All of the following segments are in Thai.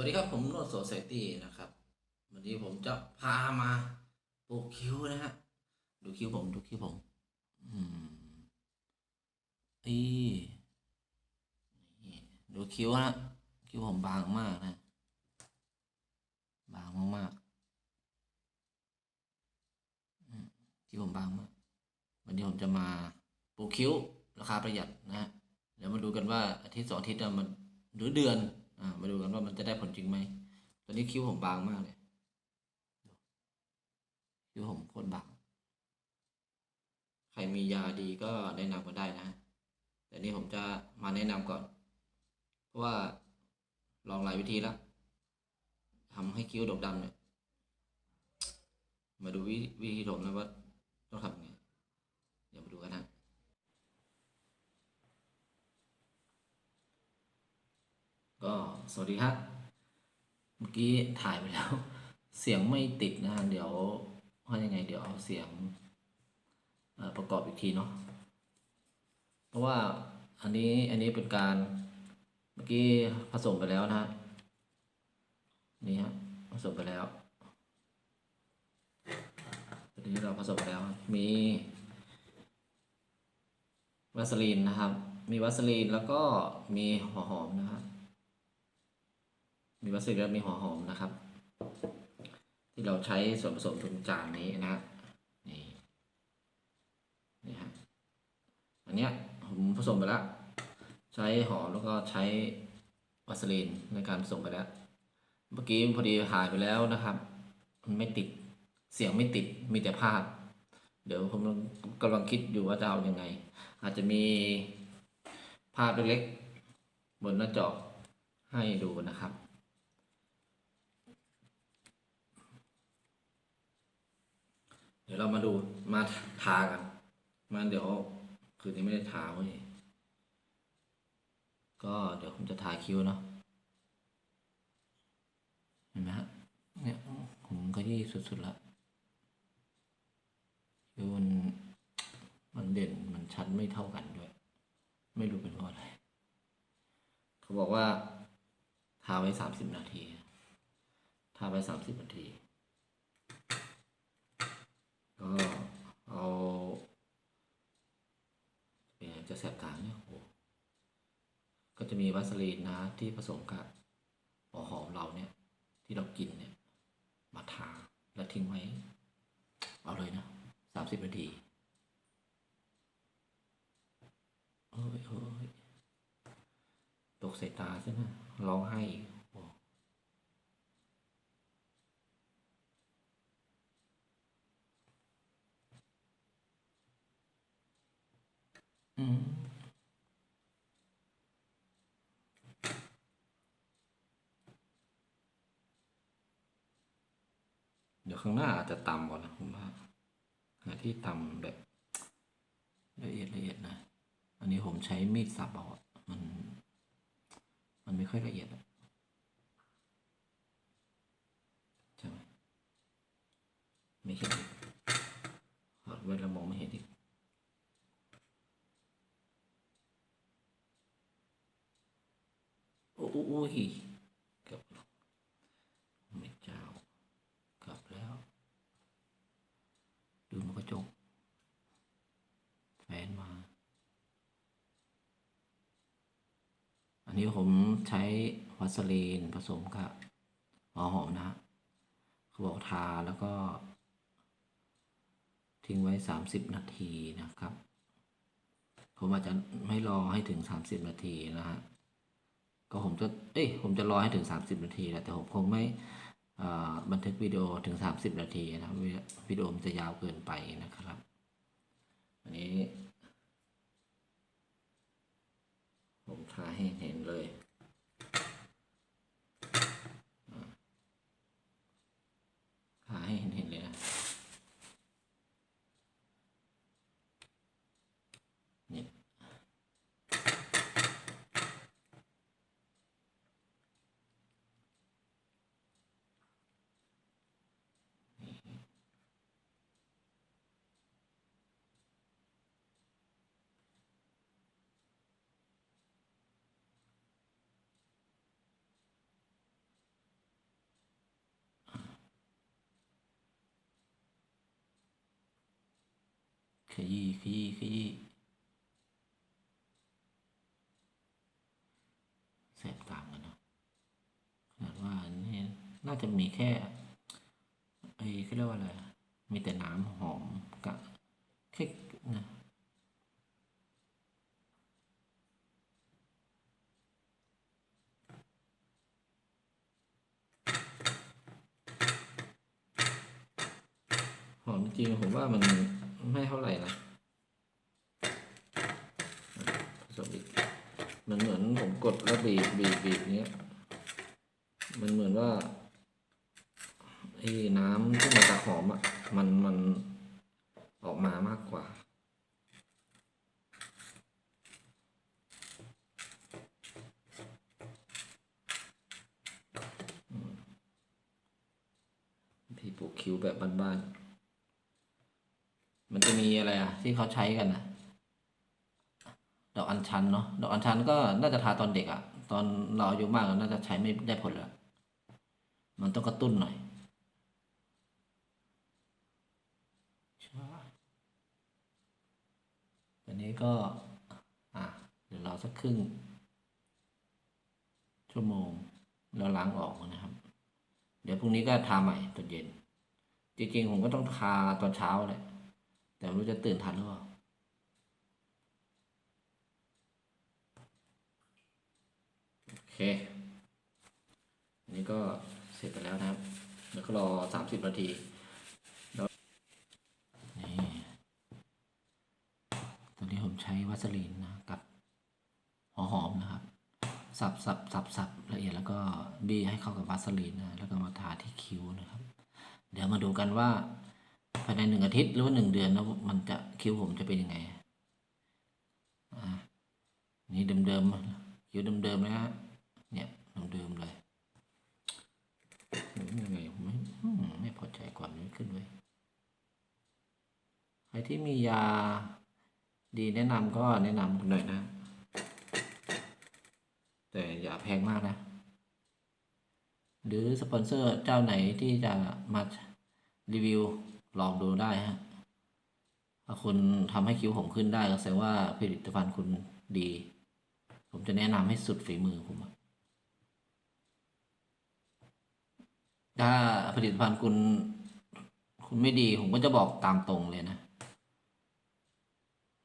วัสดีครับผมโนดโซเซตี้นะครับ วันนี้ผมจะพามาปลูกคิ้วนะฮะดูคิ้วผมดูคิ้วผม อืมอีนี่ดูคิ้วนะคิ้วผมบางมากนะ บางมากๆคิ้วผมบางมาก วันนี้ผมจะมาปลูกคิ้วราคาประหยัดนะฮะเดี๋ยวมาดูกันว่าอาทิตย์สองอาทิตย์น่ะมันหรือเดือน อ่ามาดูกันว่ามันจะได้ผลจริงไหมตอนนี้คิ้วผมบางมากเลยคิ้วผมโคตรบางใครมียาดีก็แนะนำกันได้นะ แต่นี่ผมจะมาแนะนำก่อน เพราะว่าลองหลายวิธีแล้วทำให้คิ้วดกดำเนี่ย มาดูวิวธีผมนะว่าต้องทำไง เดี๋ยวมาดูกันนะ ก็ สวัสดีครับ เมื่อกี้ถ่ายไปแล้ว เสียงไม่ติดนะฮะเดี๋ยวว่ายังไง เดี๋ยวเอาเสียงอ่อประกอบอีกทีเนาะเพราะว่าอันนี้อันนี้เป็นการเมื่อกี้ผสมไปแล้วนะฮะนี่ฮะผสมไปแล้วตอนนี้เราผสมไปแล้ว มีวัสลีนนะครับ มีวัสลีนแล้วก็มีหัวหอมนะครับ มีวัสดุและมีหัวหอมนะครับ ที่เราใช้ส่วนผสมตรงจานนี้นะนี่นี่ฮะอันเนี้ยผมผสมไปแล้ว ใช้หอมแล้วก็ใช้วัสลีนในการผสมไปแล้ว เมื่อกี้พอดีหายไปแล้วนะครับมันไม่ติดเสียงไม่ติดมีแต่ภาพ เดี๋ยวผมกำลังคิดอยู่ว่าจะเอาอยัางไง อาจจะมีภาพเล็กๆบนหน้าจอให้ดูนะครับ เดี๋ยวเรามาดูมาทากันมาเดี๋ยวคืนนี้ไม่ได้ทาเว้ยก็เดี๋ยวผมจะทาคิ้วเนาะเห็นไหมฮะเนี่ยผมก็ยี่สุดๆละคิ้วมันมันเด่นมันชัดไม่เท่ากันด้วย ไม่รู้เป็นเพราะอะไร เขาบอกว่าทาไว้สามสิบนาที ทาไว้สามสิบนาที ก็เอาเป็นไงจะแสบตาเนี่ยโอ้โหก็ จะมีวัสลีนนะที่ผสมกับหัวหอมเราเนี่ยที่เรากินเนี่ยมาทาแล้วทิ้งไว้เอาเลยนะสามสิบนาทีเอ้ยเอ้ยตกใส่ตาใช่ไหมร้องไห้อีกโอ้อืม เดี๋ยว ข้างหน้าอาจจะต่ำกว่านนะผมว่าหาที่ต่ำแบบละเอียดละเอียดนะ อันนี้ผมใช้มีดสับเอามัน มันไม่ค่อยละเอียดอะใช่ไหมไม่เห็นอีกถอดแว่นแล้วมองไม่เห็นอีกโอ้โอ้ยเกือบไม่เจ้า กลับแล้ว ดูนกกระจกแฟนมา อันนี้ผมใช้วัสลีนผสมกับหัวหอมนะฮะเขาบอกทาแล้วก็ ทิ้งไว้สามสิบนาทีนะครับ ผมอาจจะไม่รอให้ถึงสามสิบนาทีนะฮะก็ผมจะ เอ้ย ผมจะรอให้ถึงสามสิบนาทีแหละแต่ผมคงไม่ บันทึกวิดีโอถึงสามสิบนาทีนะวิวิดีโอมันจะยาวเกินไปนะครับ อันนี้ ผมทาให้เห็นเลยอ่าทาให้เห็นเห็นเลยนะ นี่ น ข ยี้ขยี้ขยี้แสบตามกันเนาะขนาดว่านี่น่าจะมีแค่ไอ้เขาเรียกว่าอะไรมีแต่น้ำหอมกับแค่นะหอมจริงผมว่ามัน ไม่เท่าไหร่นะผสมอีกมันเหมือนผมกดแล้วบีบบีบบีบเนี้ยมันเหมือนว่าไอ้น้ำที่มาจากหอมอะมันมันออกมามากกว่าที่ปลูกคิ้วแบบบ้านๆ อะไรอะ ที่เขาใช้กันอะ ดอกอัญชันเนาะดอกอัญชันก็น่าจะทาตอนเด็กอะ ตอนเราอายุมากน่าจะใช้ไม่ได้ผลแล้วมันต้องกระตุ้นหน่อยตอนนี้ก็ อะเดี๋ยวรอสักครึ่ง ชั่วโมงแล้วล้างออกนะครับ เดี๋ยวพรุ่งนี้ก็ทาใหม่ตอนเย็น จริงๆ ผมก็ต้องทาตอนเช้าแหละ แต่ไม่รู้จะตื่นทันหรือเปล่าโอเค อันนี้ก็เสร็จไปแล้วนะครับ แล้วก็รอสามสิบนาทีแล้วนี่ตอนนี้ผมใช้วัสลีนนะกับหัวหอมนะครับ สับสับสับสับละเอียดแล้วก็บี้ให้เข้ากับวัสลีนนะแล้วก็มาทาที่คิ้วนะครับ เดี๋ยวมาดูกันว่า ภายในหนึ่งอาทิตย์หรือว่าหนึ่งเดือนแล้วมันจะคิ้วผมจะเป็นยังไงอ่านี่เดิมๆคิ้วเดิมๆนะฮะเนี่ยเดิมๆเลยยังไงไม่ไม่พอใจก่อนนี้ขึ้นเลยใครที่มียาดีแนะนำก็แนะนำหน่อยนะ แต่อย่าแพงมากนะ หรือสปอนเซอร์เจ้าไหนที่จะมารีวิว ลองดูได้ฮะ ถ้าคุณทำให้คิ้วผมขึ้นได้ก็แสดงว่าผลิตภัณฑ์คุณดี ผมจะแนะนำให้สุดฝีมือผม ถ้าผลิตภัณฑ์คุณ คุณไม่ดี ผมก็จะบอกตามตรงเลยนะ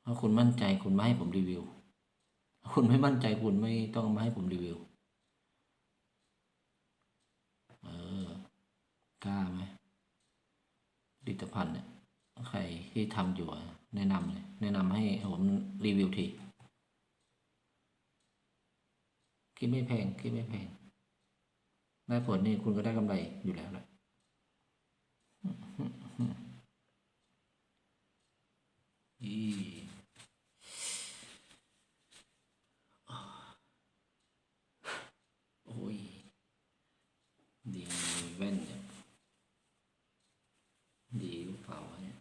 ถ้าคุณมั่นใจคุณมาให้ผมรีวิวถ้าคุณไม่มั่นใจคุณไม่ต้องมาให้ผมรีวิว เออกล้าไหม ผลิตภัณฑ์เนี่ยใครที่ทำอยู่แนะนำเลยแนะนำให้ผมรีวิวทีคิดไม่แพงคิดไม่แพงได้ผลนี่คุณก็ได้กำไรอยู่แล้วแหละอีโอ้ย ดีแว่นเนี่ย ดีหรือเปล่าวะเนี่ย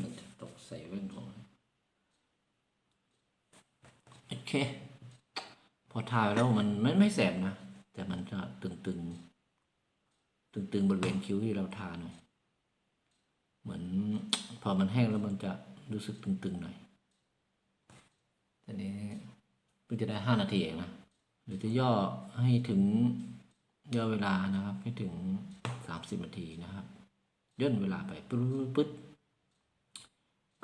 มันจะตกใส่แว่นของโอเค พอทาแล้วมันไม่ไม่แสบนะ แต่มันจะตึงตึงตึงตึงๆ บริเวณคิ้วที่เราทาหน่อย เหมือนพอมันแห้งแล้วมันจะรู้สึกตึงๆหน่อยต่นี้เพิ่งจะได้ห้านาทีเองนะเดี๋ยวจะย่อให้ถึงย่อเวลานะครับ ให้ถึงสามสิบนาทีนะครับ ย่นเวลาไปปึ๊ดปึ๊ด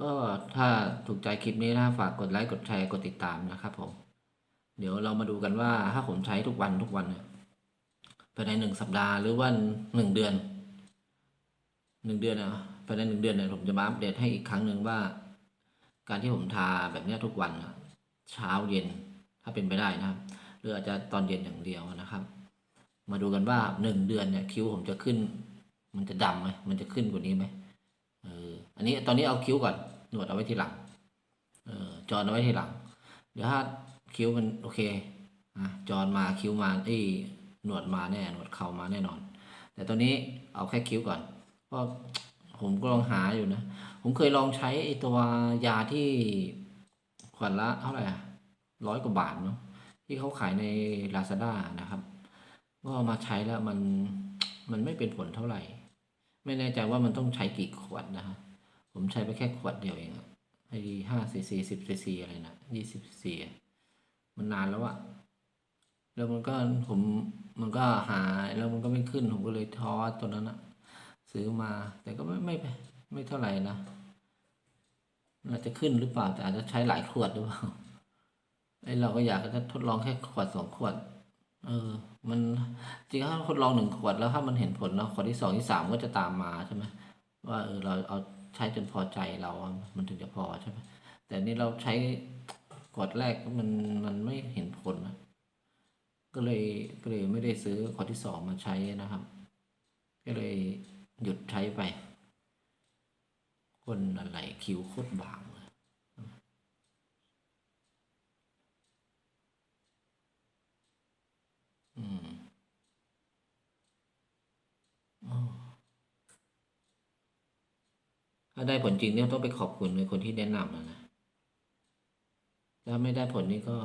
ก็ถ้าถูกใจคลิปนี้นะฝากกดไลค์กดแชร์กดติดตามนะครับผม เดี๋ยวเรามาดูกันว่าถ้าผมใช้ทุกวันทุกวันเนี่ยภายในหนึ่งสัปดาห์หรือว่าหนึ่งเดือนหนึ่งเดือนนะภายในหนึ่งเดือนเนี่ยผมจะมาอัปเดตให้อีกครั้งหนึ่งว่า การที่ผมทาแบบนี้ทุกวันเช้าเย็นถ้าเป็นไปได้นะครับ หรืออาจจะตอนเย็นอย่างเดียวนะครับ มาดูกันว่าหนึ่งเดือนเนี่ยคิ้วผมจะขึ้น มันจะดำไหมมันจะขึ้นกว่านี้ไหมเอออันนี้ตอนนี้เอาคิ้วก่อน หนวดเอาไว้ทีหลังเออจอนเอาไว้ทีหลัง เดี๋ยวถ้าคิ้วมันโอเคอะจอนมาคิ้วมาเอ้ยหนวดมาแน่หนวดเข่ามาแน่นอน แต่ตอนนี้เอาแค่คิ้วก่อนเพราะผมก็ลองหาอยู่นะ ผมเคยลองใช้ไอ้ตัวยาที่ขวดละเท่าไหร่ร้อยกว่าบาทเนาะที่เขาขายใน Lazada นะครับก็มาใช้แล้วมันมันไม่เป็นผลเท่าไหร่ ไม่แน่ใจว่ามันต้องใช้กี่ขวดนะฮะ ผมใช้ไปแค่ขวดเดียวเองอะไอ้ห้าซีซีสิบซีซีอะไรนะยี่สิบซีมันนานแล้วอะแล้วมันก็ผมมันก็หายแล้วมันก็ไม่ขึ้นผมก็เลยท้อตัวนั้นอะซื้อมาแต่ก็ไม่ไม่ไม่เท่าไหร่นะน่าจะขึ้นหรือเปล่าแต่อาจจะใช้หลายขวดหรือเปล่าไอเราก็อยากจะทดลองแค่ขวดสองขวด เออ มันจริงถ้าทดลองหนึ่งขวดแล้วถ้ามันเห็นผลแล้วขวดที่สองที่สามก็จะตามมาใช่ไหมว่าเออเราเอา ใช้จนพอใจเรามันถึงจะพอใช่ไหมแต่นี่เราใช้กอดแรกมันมันไม่เห็นผลนะก็เลยก็เลยไม่ได้ซื้อขวดที่สองมาใช้นะครับ ก็เลยหยุดใช้ไป คนอะไรคิ้วโคตรบางเลย อืมอ๋อ ถ้าได้ผลจริงเนี่ยต้องไปขอบคุณในคนที่แนะนำนะนะถ้าไม่ได้ผลนี่ก็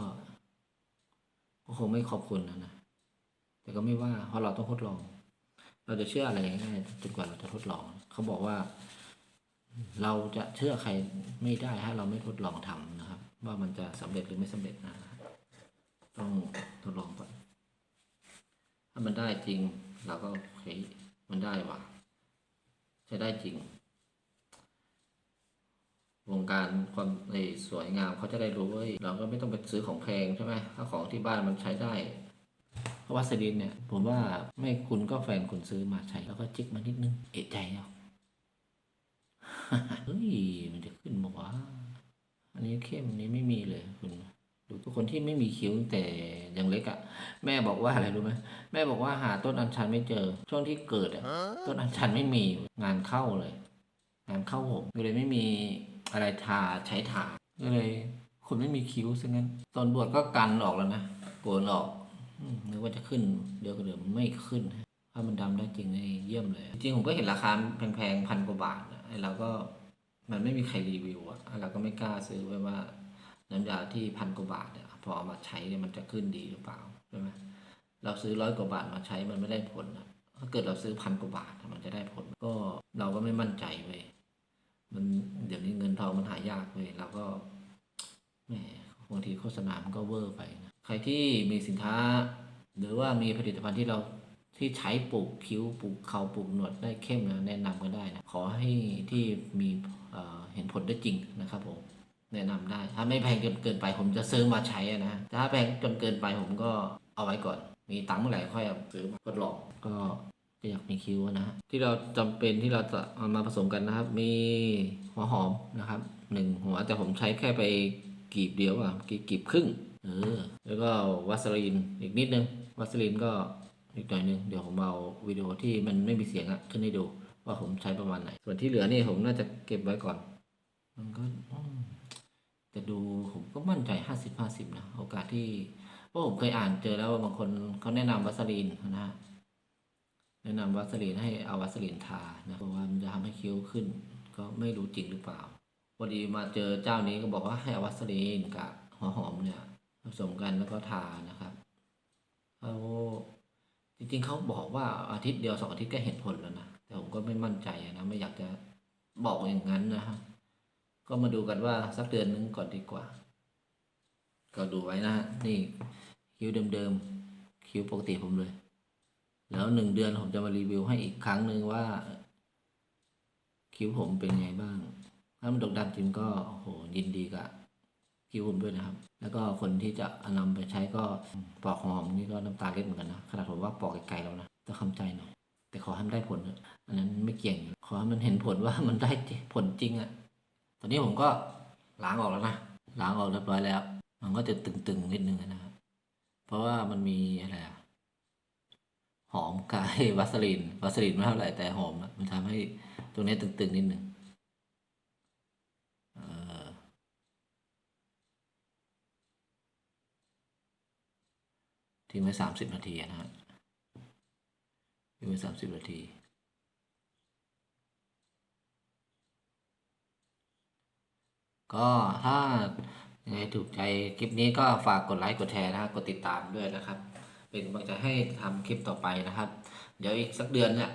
ก็คงไม่ขอบคุณนะนะ แต่ก็ไม่ว่าเพราะเราต้องทดลอง เราจะเชื่ออะไรง่ายๆจนกว่าเราจะทดลอง เขาบอกว่า เราจะเชื่อใครไม่ได้ถ้าเราไม่ทดลองทำนะครับ ว่ามันจะสำเร็จหรือไม่สำเร็จนะ ต้องทดลองก่อน ถ้ามันได้จริง เราก็โอเคมันได้ว่ะใช้ได้จริง วงการความในสวยงามเขาจะได้รู้ว่าเฮ้ยเราก็ไม่ต้องไปซื้อของแพงใช่ไหมถ้าของที่บ้านมันใช้ได้เพราะวัสลินเนี่ย ผมว่าไม่คุณก็แฟนคุณซื้อมาใช้แล้วก็จิกมานิดนึง เอะใจแล้วเฮ้ยมันจะขึ้นบอกว่า อันนี้เข้มนี้ไม่มีเลยคุณดูทุกคนที่ไม่มีคิ้วแต่ยังเล็กอะ่ะ แม่บอกว่าอะไรรู้ไหมแม่บอกว่าหาต้นอัญชันไม่เจอ ช่วงที่เกิดอะต้นอัญชันไม่มีงานเข้าเลย งานเข้าผมเลยไม่มี อะไรทาใช้ทาก็เลยคนไม่มีคิ้วซะงั้น ตอนบวชก็กันออกแล้วนะโกนออกนึกว่าจะขึ้นเดี๋ยวก็เดี๋ยวไม่ขึ้นถ้ามันดำได้จริงนี่เยี่ยมเลย จริงผมก็เห็นราคาแพงๆพันกว่าบาทนะไอ้เราก็มันไม่มีใครรีวิวอะไอ้เราก็ไม่กล้าซื้อไว้ว่า น้ำยาที่พันกว่าบาทเนี่ยพอเอามาใช้เนี่ยมันจะขึ้นดีหรือเปล่าใช่ไหมเราซื้อร้อยกว่าบาทมาใช้มันไม่ได้ผลนะถ้าเกิดเราซื้อพันกว่าบาทมันจะได้ผล ก็เราก็ไม่มั่นใจเว้ย มันเดี๋ยวนี้เงินทองมันหายากเว้ยเราก็แหมบางทีโฆษณามันก็เวอร์ไปนะใครที่มีสินค้า หรือว่ามีผลิตภัณฑ์ที่เราที่ใช้ปลูกคิ้วปลูกเขาปลูกหนวดได้เข้มนะแนะนำก็ได้นะขอให้ที่มีเอ่อเห็นผลได้จริงนะครับผมแนะนำได้ ถ้าไม่แพงจนเกินไปผมจะซื้อมาใช้อะนะแต่ถ้าแพงจนเกินไปผมก็เอาไว้ก่อน มีตังค์เมื่อไหร่ค่อยซื้อมาทดลองก็ ก็อยากมีคิ้วนะฮะที่เราจำเป็นที่เราจะเอามาผสมกันนะครับ มีหัวหอมนะครับหนึ่งหัวแต่ผมใช้แค่ไปกีบเดียวอะกีบกีบครึ่งเออแล้วก็วัสลีนอีกนิดนึงวัสลีนก็อีกหน่อยนึงเดี๋ยวผมเอาวิดีโอที่มันไม่มีเสียงอะขึ้นให้ดูว่าผมใช้ประมาณไหน ส่วนที่เหลือนี่ผมน่าจะเก็บไว้ก่อน มันก็อืมแต่ดูผมก็มั่นใจห้าสิบห้าสิบนะ โอกาสที่เพราะผมเคยอ่านเจอแล้วว่าบางคนเขาแนะนำวัสลีนนะฮะ แนะนำวัสลีนให้เอาวัสลีนทานะเพราะว่ามันจะทำให้คิ้วขึ้น ก็ไม่รู้จริงหรือเปล่าพอดีมาเจอเจ้านี้ก็บอกว่าให้เอาวัสลีนกับหัวหอมเนี่ยผสมกันแล้วก็ทานะครับเขาจริงๆเขาบอกว่าอาทิตย์เดียวสองอาทิตย์ก็เห็นผลแล้วนะแต่ผมก็ไม่มั่นใจนะไม่อยากจะบอกอย่างนั้นนะฮะก็มาดูกันว่าสักเดือนนึงก่อนดีกว่า ก็ดูไว้นะฮะนี่คิ้วเดิมๆคิ้วปกติผมเลย แล้วหนึ่งเดือนผมจะมารีวิวให้อีกครั้งหนึ่งว่า คิ้วผมเป็นไงบ้าง ถ้ามันดกดำจริงก็โหยินดีกับคิ้วผมด้วยนะครับ แล้วก็คนที่จะเอานำไปใช้ก็ปอกหอมนี่ก็น้ำตาเล็ดเหมือนกันนะขนาดผมว่าปอกไกลๆแล้วนะต้องคำใจหน่อยแต่ขอให้มันได้ผลอะอันนั้นไม่เกี่ยงขอให้มันเห็นผลว่ามันได้ผลจริงอะตอนนี้ผมก็ล้างออกแล้วนะล้างออกเรียบร้อยแล้ว มันก็จะตึงๆนิดนึงนะครับเพราะว่ามันมีอะไรอะ หอมกายวัสลีนวัสลีนไม่เท่าไหร่แต่หอมอะมันทำให้ตรงนี้ตึงๆนิดนึงทิ้งไว้สามสิบนาทีนะฮะทิ้งไว้สามสิบนาทีก็ถ้ายังไงถูกใจคลิปนี้ก็ฝากกดไลค์กดแชร์นะครับกดติดตามด้วยนะครับ เป็นกำลังใจให้ทำคลิปต่อไปนะครับ เดี๋ยวอีกสักเดือนเนี่ย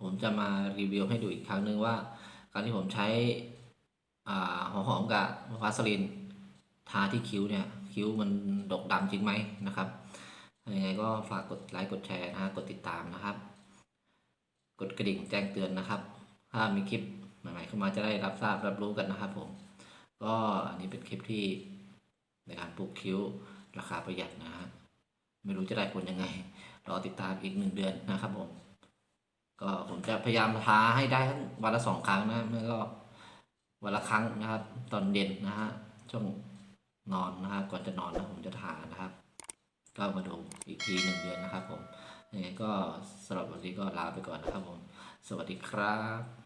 ผมจะมารีวิวให้ดูอีกครั้งหนึ่งว่า การที่ผมใช้อ่าหัวหอมกับวาสลินทาที่คิ้วเนี่ยคิ้วมันดกดำจริงไหมนะครับยังไงก็ฝากกดไลค์กดแชร์นะฮะกดติดตามนะครับ กดกระดิ่งแจ้งเตือนนะครับ ถ้ามีคลิปใหม่ๆเข้ามาจะได้รับทราบรับรู้กันนะครับผม ก็อันนี้เป็นคลิปที่ในการปลูกคิ้วราคาประหยัดนะฮะ ไม่รู้จะได้ผลยังไง รอติดตามอีกหนึ่งเดือนนะครับผม ก็ผมจะพยายามทาให้ได้ทั้งวันละสองครั้งนะไม่ก็วันละครั้งนะครับ ตอนเย็นนะฮะช่วงนอนนะฮะก่อนจะนอนนะผมจะทานะครับ ก็มาดูอีกทีหนึ่งเดือนนะครับผมยังไงก็สำหรับวันนี้ก็ลาไปก่อนนะครับผม สวัสดีครับ